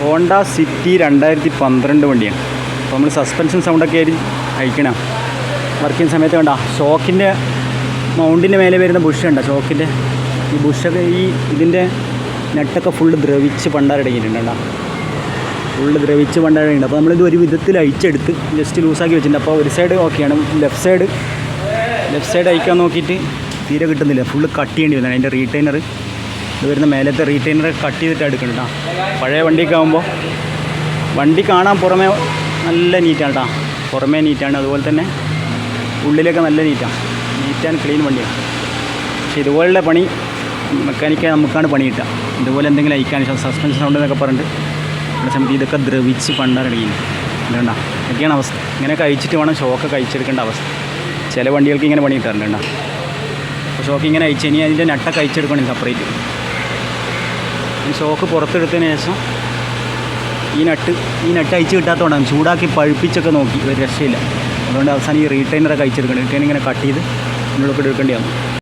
Honda city രണ്ടായിരത്തി പന്ത്രണ്ട് വണ്ടിയാണ്. അപ്പോൾ നമ്മൾ സസ്പെൻഷൻ സൗണ്ടൊക്കെ ആയി അയക്കണം. വർക്ക് ചെയ്യുന്ന സമയത്ത് വേണ്ട ഷോക്കിന്റെ മൗണ്ടിന്റെ മേലെ വരുന്ന ബുഷ് ഉണ്ട് ഷോക്കിന്റെ ഈ ബുഷൊക്കെ ഈ ഇതിന്റെ നെട്ടൊക്കെ ഫുള്ള് ദ്രവിച്ച് പണ്ടാരടങ്ങിയിട്ടുണ്ട് ഫുള്ള് ദ്രവിച്ച് പണ്ടാരടങ്ങിയിട്ടുണ്ട് അപ്പോൾ നമ്മളിത് ഒരു വിധത്തിൽ അഴിച്ചെടുത്ത് ജസ്റ്റ് ലൂസാക്കി വെച്ചിട്ടുണ്ട്. അപ്പോൾ ഒരു സൈഡ് ഓക്കെയാണ് ലെഫ്റ്റ് സൈഡ് ലെഫ്റ്റ് സൈഡ് അയക്കാൻ നോക്കിയിട്ട് തീരെ കിട്ടുന്നില്ല. ഫുള്ള് കട്ട് ചെയ്യേണ്ടി വരുന്നതാണ് അതിന്റെ റീറ്റൈനർ ഇത് വരുന്ന മേലത്തെ റീറ്റൈനർ കട്ട് ചെയ്തിട്ട് എടുക്കണം പഴയ വണ്ടിയൊക്കെ ആകുമ്പോൾ വണ്ടി കാണാൻ പുറമേ നല്ല നീറ്റാണ് കേട്ടോ പുറമേ നീറ്റാണ് അതുപോലെ തന്നെ ഉള്ളിലൊക്കെ നല്ല നീറ്റാണ് നീറ്റ് ആൻഡ് ക്ലീൻ വണ്ടിയാണ്. പക്ഷേ ഇതുപോലുള്ള പണി മെക്കാനിക്ക നമുക്കാണ് പണി കിട്ടുക. ഇതുപോലെ എന്തെങ്കിലും അയക്കാൻ സസ്പെൻഷൻ സൗണ്ട് എന്നൊക്കെ പറഞ്ഞിട്ട് നമ്മുടെ സമയത്ത് ഇതൊക്കെ ദ്രവിച്ച് പണ്ടാറടങ്ങിയില്ല ഇതുകൊണ്ടാ ഇതൊക്കെയാണ് അവസ്ഥ. ഇങ്ങനെ കഴിച്ചിട്ട് വേണം ഷോക്ക് കഴിച്ചെടുക്കേണ്ട അവസ്ഥ. ചില വണ്ടികൾക്ക് ഇങ്ങനെ പണി കിട്ടാറുണ്ട് കേട്ടോ അപ്പോൾ ഷോക്ക് ഇങ്ങനെ അയച്ചു ഇനി അതിന്റെ നട്ടൊക്കെ അയച്ചെടുക്കണം സെപ്പറേറ്റ് ഈ ഷോക്ക് പുറത്തെടുത്തതിന് ശേഷം ഈ നട്ട് ഈ നട്ട് അയച്ച് കിട്ടാത്തതുകൊണ്ടാണ്. ചൂടാക്കി പഴുപ്പിച്ചൊക്കെ നോക്കി. ഒരു രക്ഷയില്ല. അതുകൊണ്ട് അവസാനം ഈ റീറ്റൈനറൊക്കെ അയച്ചെടുക്കണം റീറ്റൈൻ ഇങ്ങനെ കട്ട് ചെയ്ത് ഉള്ളിലൊക്കെ എടുക്കേണ്ടി വന്നു.